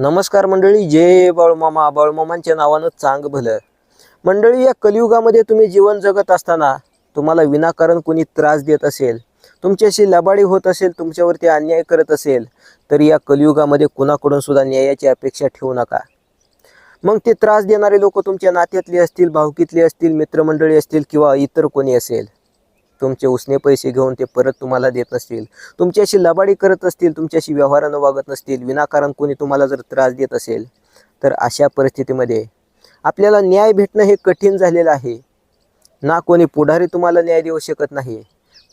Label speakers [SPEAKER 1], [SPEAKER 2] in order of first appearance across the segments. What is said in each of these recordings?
[SPEAKER 1] नमस्कार मंडळी जय बाळूमामा. बाळूमामांच्या नावानं चांग भलं. मंडळी या कलियुगामध्ये तुम्ही जीवन जगत असताना तुम्हाला विनाकारण कोणी त्रास देत असेल तुमच्याशी लबाडी होत असेल तुमच्यावरती अन्याय करत असेल तर या कलियुगामध्ये कुणाकडून सुद्धा न्यायाची अपेक्षा ठेवू नका. मग ते त्रास देणारे लोक तुमच्या नात्यातले असतील भावकीतले असतील मित्रमंडळी असतील किंवा इतर कोणी असेल तुमचे उसने पैसे घेऊन ते परत तुम्हाला देत नसतील. तुमच्याशी लबाडी करत असतील तुमच्याशी व्यवहारानं वागत नसतील विनाकारण कोणी तुम्हाला जर त्रास देत असेल तर अशा परिस्थितीमध्ये आपल्याला न्याय भेटणं हे कठीण झालेलं आहे. ना कोणी पुढारी तुम्हाला न्याय देऊ शकत नाही.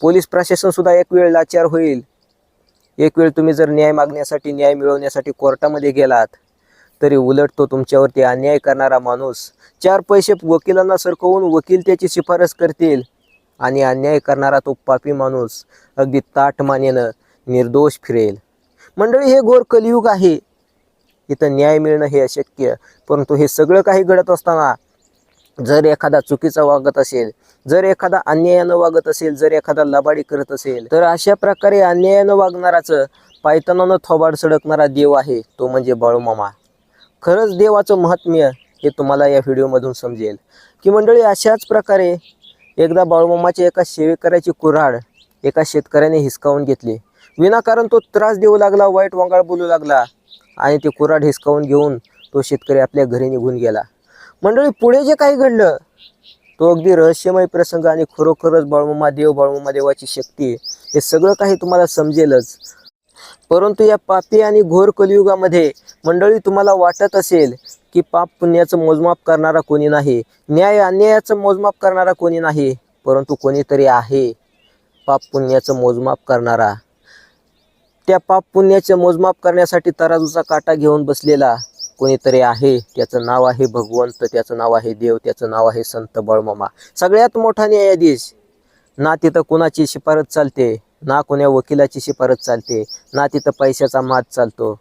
[SPEAKER 1] पोलीस प्रशासनसुद्धा एक वेळ लाचार होईल. एक वेळ तुम्ही जर न्याय मागण्यासाठी न्याय मिळवण्यासाठी कोर्टामध्ये गेलात तरी उलट तो तुमच्यावरती अन्याय करणारा माणूस चार पैसे वकिलांना सरकवून वकील त्याची शिफारस करतील आणि अन्याय करणारा तो पापी माणूस अगदी ताटमानेनं निर्दोष फिरेल. मंडळी हे घोर कलियुग आहे. इथं न्याय मिळणं हे अशक्य परंतु हे सगळं काही घडत असताना जर एखादा चुकीचा वागत असेल जर एखादा अन्यायानं वागत असेल जर एखादा लबाडी करत असेल तर अशा प्रकारे अन्यायानं वागणाराचं पायतनानं थोबाड सडकणारा देव आहे तो म्हणजे बाळूमामा. खरंच देवाचं महात्म्य हे तुम्हाला या व्हिडिओमधून समजेल. की मंडळी अशाच प्रकारे एकदा बाळूमामाच्या एका शेवेकऱ्याची कुऱ्हाड एका शेतकऱ्याने हिसकावून घेतली. विनाकारण तो त्रास देऊ लागला वाईट वंगाळ बोलू लागला आणि ते कुऱ्हाड हिसकावून घेऊन तो शेतकरी आपल्या घरी निघून गेला. मंडळी पुढे जे काही घडलं तो अगदी रहस्यमय प्रसंग आणि खरोखरच बाळूमामा देव बाळूमामा देवाची शक्ती हे सगळं काही तुम्हाला समजेलच. परंतु या पापी आणि घोर कलियुगामध्ये मंडळी तुम्हाला वाटत असेल की पाप पुण्याचं मोजमाप करणारा कोणी नाही न्याय अन्यायाचं मोजमाप करणारा कोणी नाही परंतु कोणीतरी आहे पाप पुण्याचं मोजमाप करणारा. त्या पाप पुण्याचं मोजमाप करण्यासाठी तराजूचा काटा घेऊन बसलेला कोणीतरी आहे त्याचं नाव आहे भगवंत त्याचं नाव आहे देव त्याचं नाव आहे संत बळमामा. सगळ्यात मोठा न्यायाधीश. ना तिथं कुणाची शिफारस चालते? ना कोण्या वकिलाची शिफारस चालते ना तिथं पैशाचा माज चालतो.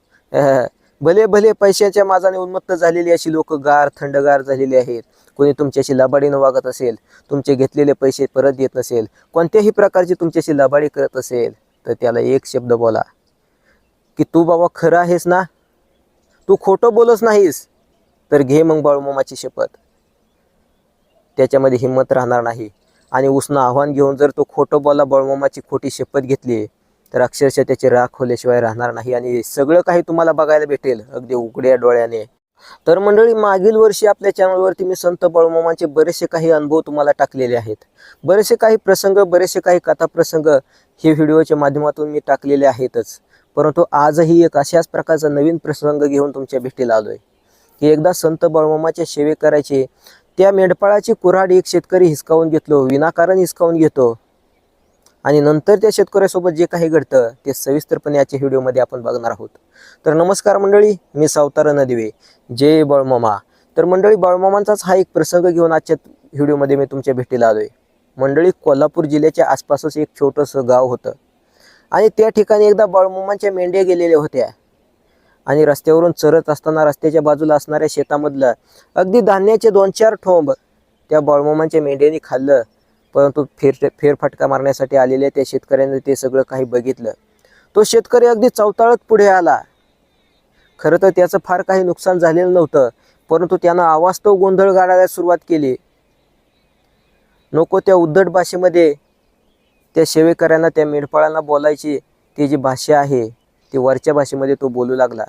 [SPEAKER 1] भले भले पैशाच्या माजाने उन्मत्त झालेली अशी लोक गार थंडगार झालेली आहेत. कोणी तुमच्याशी लबाडीनं वागत असेल तुमचे घेतलेले पैसे परत देत नसेल कोणत्याही प्रकारची तुमच्याशी लबाडी करत असेल तर त्याला एक शब्द बोला. की तू बाबा खरं आहेस ना? तू खोटं बोलत नाहीस? तर घे मग बाळूमामाची शपथ. त्याच्यामध्ये हिंमत राहणार नाही. आणि उसनं आव्हान घेऊन जर तो खोटं बोला बळमामाची खोटी शपथ घेतली तर अक्षरशः त्याची राख होल्याशिवाय राहणार नाही आणि सगळं काही तुम्हाला बघायला भेटेल अगदी उघड्या डोळ्याने. तर मंडळी मागील वर्षी आपल्या चॅनलवरती मी संत बळमामांचे बरेचसे काही अनुभव तुम्हाला टाकलेले आहेत. बरेचसे काही प्रसंग बरेचसे काही कथाप्रसंग हे व्हिडिओच्या माध्यमातून मी टाकलेले आहेतच. परंतु आजही एक अशाच प्रकारचा नवीन प्रसंग घेऊन तुमच्या भेटीला आलोय. की एकदा संत बळमामाच्या सेवे करायचे त्या मेंढपाळाची कुऱ्हाड एक शेतकरी हिसकावून घेतलो विनाकारण हिसकावून घेतो. आणि नंतर त्या शेतकऱ्यासोबत जे काही घडतं ते सविस्तरपणे याच्या व्हिडिओमध्ये आपण बघणार आहोत. तर नमस्कार मंडळी मी सावतारा नदिवे. जय बळमामा. तर मंडळी बळमामांचाच हा एक प्रसंग घेऊन आजच्या व्हिडिओमध्ये मी तुमच्या भेटीला आलोय. मंडळी कोल्हापूर जिल्ह्याच्या आसपासच एक छोटंसं गाव होतं. आणि त्या ठिकाणी एकदा बळमामांच्या मेंढ्या गेलेल्या होत्या. आणि रस्त्यावरून चरत असताना रस्त्याच्या बाजूला असणाऱ्या शेतामधलं अगदी धान्याचे दोन चार ठोंब त्या बाळमामांच्या मेंढ्यांनी खाल्लं. परंतु फेर फेरफटका मारण्यासाठी आलेल्या त्या शेतकऱ्याने ते सगळं काही बघितलं. तो शेतकरी अगदी चवताळत पुढे आला. खरं तर त्याचं फार काही नुकसान झालेलं नव्हतं परंतु त्यानं आवास्तव गोंधळ गाडायला सुरुवात केली. नको त्या उद्धट भाषेमध्ये त्या शेवेकऱ्यांना त्या मेंढपाळांना बोलायची ती जी भाषा आहे की वरच्या भाषेमध्ये तो बोलू लागला.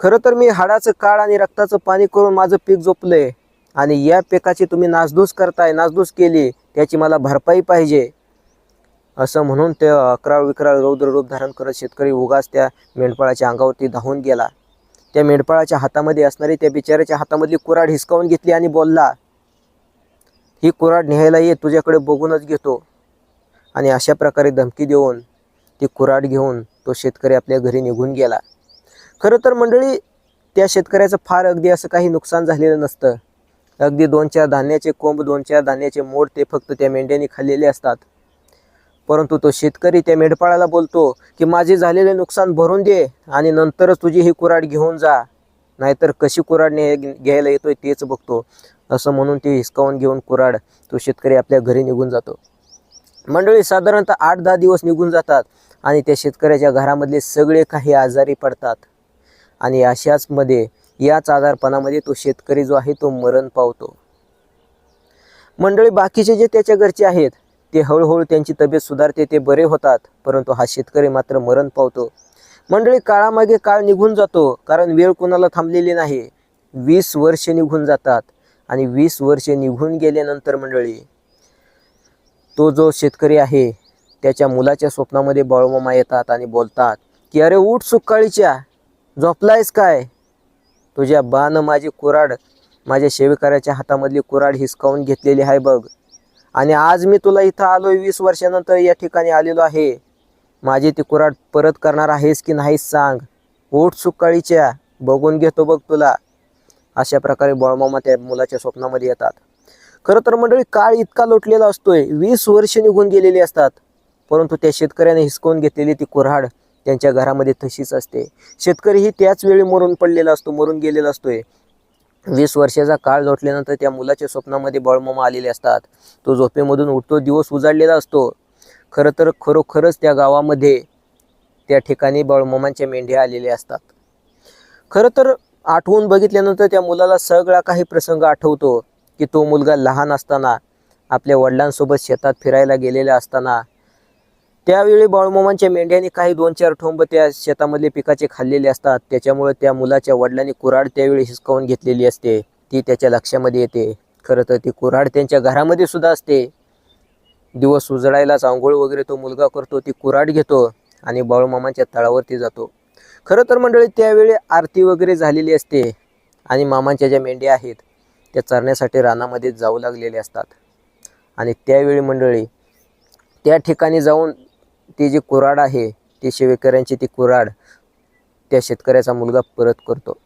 [SPEAKER 1] खरं तर मी हाडाचं काळ आणि रक्ताचं पाणी करून माझं पीक जोपलंय आणि या पिकाची तुम्ही नासधूस करताय नासधूस केली त्याची मला भरपाई पाहिजे. असं म्हणून ते अकराळ विक्राळ रौद्र रूप धारण करत शेतकरी उगाच त्या मेंढपाळाच्या अंगावरती धावून गेला. त्या मेंढपाळाच्या हातामध्ये असणारी त्या बिचाऱ्याच्या हातामधली कुऱ्हाड हिसकावून घेतली आणि बोलला ही कुऱ्हाड न्यायला ये तुझ्याकडे बघूनच घेतो. आणि अशा प्रकारे धमकी देऊन ती कुऱ्हाड घेऊन तो शेतकरी आपल्या घरी निघून गेला. खरं तर मंडळी त्या शेतकऱ्याचं फार अगदी असं काही नुकसान झालेलं नसतं. अगदी दोन चार धान्याचे कोंब दोन चार धान्याचे मोड ते फक्त त्या मेंढ्याने खाल्लेले असतात. परंतु तो शेतकरी त्या मेंढपाळाला बोलतो की माझे झालेले नुकसान भरून दे आणि नंतरच तुझी ही कुऱ्हाड घेऊन जा. नाहीतर कशी कुऱ्हाड ने घ्यायला येतोय तेच बघतो. असं म्हणून ते हिसकावून घेऊन कुऱ्हाड तो शेतकरी आपल्या घरी निघून जातो. मंडळी साधारणतः आठ दहा दिवस निघून जातात. आणि त्या शेतकऱ्याच्या घरामधले सगळे काही आजारी पडतात. आणि अशाच मध्ये याच आजारपणामध्ये तो शेतकरी जो आहे तो मरण पावतो. मंडळी बाकीचे जे त्याच्या घरचे आहेत ते हळूहळू त्यांची तब्येत सुधारते ते बरे होतात परंतु हा शेतकरी मात्र मरण पावतो. मंडळी काळामागे काळ निघून जातो कारण वेळ कोणाला थांबलेली नाही. वीस वर्ष निघून जातात आणि वीस वर्ष निघून गेल्यानंतर मंडळी तो जो शेतकरी आहे त्याच्या मुलाच्या स्वप्नामध्ये बाळूमामा येतात आणि बोलतात की अरे उठ सुकाळीच्या झोपलायस काय? तुझ्या बानं माझी कुराड माझ्या सेवेकऱ्याच्या हातामधली कुराड हिसकावून घेतलेली आहे बघ. आणि आज मी तुला इथं आलोय वीस वर्षानंतर या ठिकाणी आलेलो आहे. माझी ती कुराड परत करणार आहेस की नाहीस सांग. ओठ सुकाळीच्या बघून घेतो बघ तुला. अशा प्रकारे बळमामा त्या मुलाच्या स्वप्नामध्ये येतात. खरं तर मंडळी काळ इतका लोटलेला असतोय. वीस वर्ष निघून गेलेली असतात. परंतु त्या शेतकऱ्याने हिसकवून घेतलेली ती कुऱ्हाड त्यांच्या घरामध्ये तशीच असते. शेतकरीही त्याच वेळी मरून पडलेला असतो मरून गेलेला असतोय. वीस वर्षाचा काळ लोटल्यानंतर त्या मुलाच्या स्वप्नामध्ये बळममा आलेले असतात. तो झोपेमधून उठतो दिवस उजाडलेला असतो. खरं तर खरोखरच त्या गावामध्ये त्या ठिकाणी बळममांच्या मेंढ्या आलेल्या असतात. खरं तर आठवून बघितल्यानंतर त्या मुलाला सगळा काही प्रसंग आठवतो की तो मुलगा लहान असताना आपल्या वडिलांसोबत शेतात फिरायला गेलेला असताना त्यावेळी बाळूमामांच्या मेंढ्याने काही दोन चार ठोंब त्या शेतामधले पिकाचे खाल्लेले असतात. त्याच्यामुळे त्या मुलाच्या वडिलांनी कुऱ्हाड त्यावेळी हिसकावून घेतलेली असते. ती त्याच्या लक्षामध्ये येते. खरं तर ती कुऱ्हाड त्यांच्या घरामध्ये सुद्धा असते. दिवस उजळायलाच आंघोळ वगैरे तो मुलगा करतो ती कुऱ्हाड घेतो आणि बाळूमामांच्या तळावरती जातो. खरं तर मंडळी त्यावेळी आरती वगैरे झालेली असते आणि मामांच्या ज्या मेंढ्या आहेत त्या चरण्यासाठी रानामध्ये जाऊ लागलेले असतात. आणि त्यावेळी मंडळी त्या ठिकाणी जाऊन ती जे कुऱ्हाड आहे ते शेवेकऱ्यांची ती कुऱ्हाड त्या शेतकऱ्याचा मुलगा परत करतो.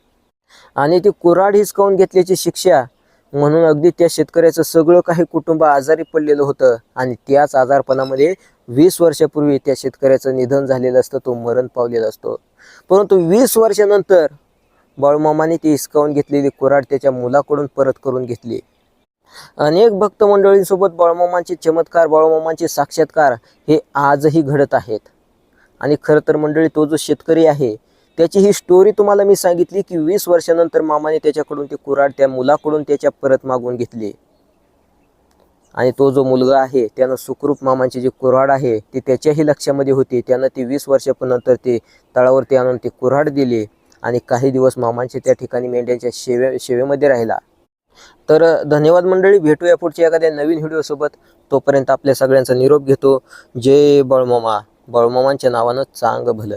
[SPEAKER 1] आणि ती कुऱ्हाड हिसकावून घेतल्याची शिक्षा? म्हणून अगदी त्या शेतकऱ्याचं सगळं काही कुटुंब आजारी पडलेलं होतं आणि त्याच आजारपणामध्ये वीस वर्षापूर्वी त्या शेतकऱ्याचं निधन झालेलं असतं तो मरण पावलेला असतो. परंतु वीस वर्षानंतर बाळूमामाने ती हिसकावून घेतलेली कुऱ्हाड त्याच्या मुलाकडून परत करून घेतली. अनेक भक्त मंडळींसोबत बाळूमामांचे चमत्कार बाळूमामांचे साक्षात्कार हे आजही घडत आहेत. आणि खरं तर मंडळी तो जो शेतकरी आहे त्याची ही स्टोरी तुम्हाला मी सांगितली की वीस वर्षानंतर मामाने त्याच्याकडून ते कुऱ्हाड त्या मुलाकडून त्याच्या परत मागून घेतली. आणि तो जो मुलगा आहे त्यानं सुखरूप मामांचे जे कुऱ्हाड आहे ते त्याच्याही लक्षामध्ये होते. त्यानं ते वीस वर्षानंतर ते तळावरती आणून ते कुऱ्हाड दिले. आणि काही दिवस मामांचे त्या ठिकाणी मेंढ्यांच्या शेवे शेवेमध्ये राहिला. तर धन्यवाद मंडळी. भेटूया पुढच्या एखाद्या नवीन व्हिडिओसोबत तोपर्यंत आपल्या सगळ्यांचा निरोप घेतो. जय बळमामा. बळमामांच्या नावानं चांग भलं.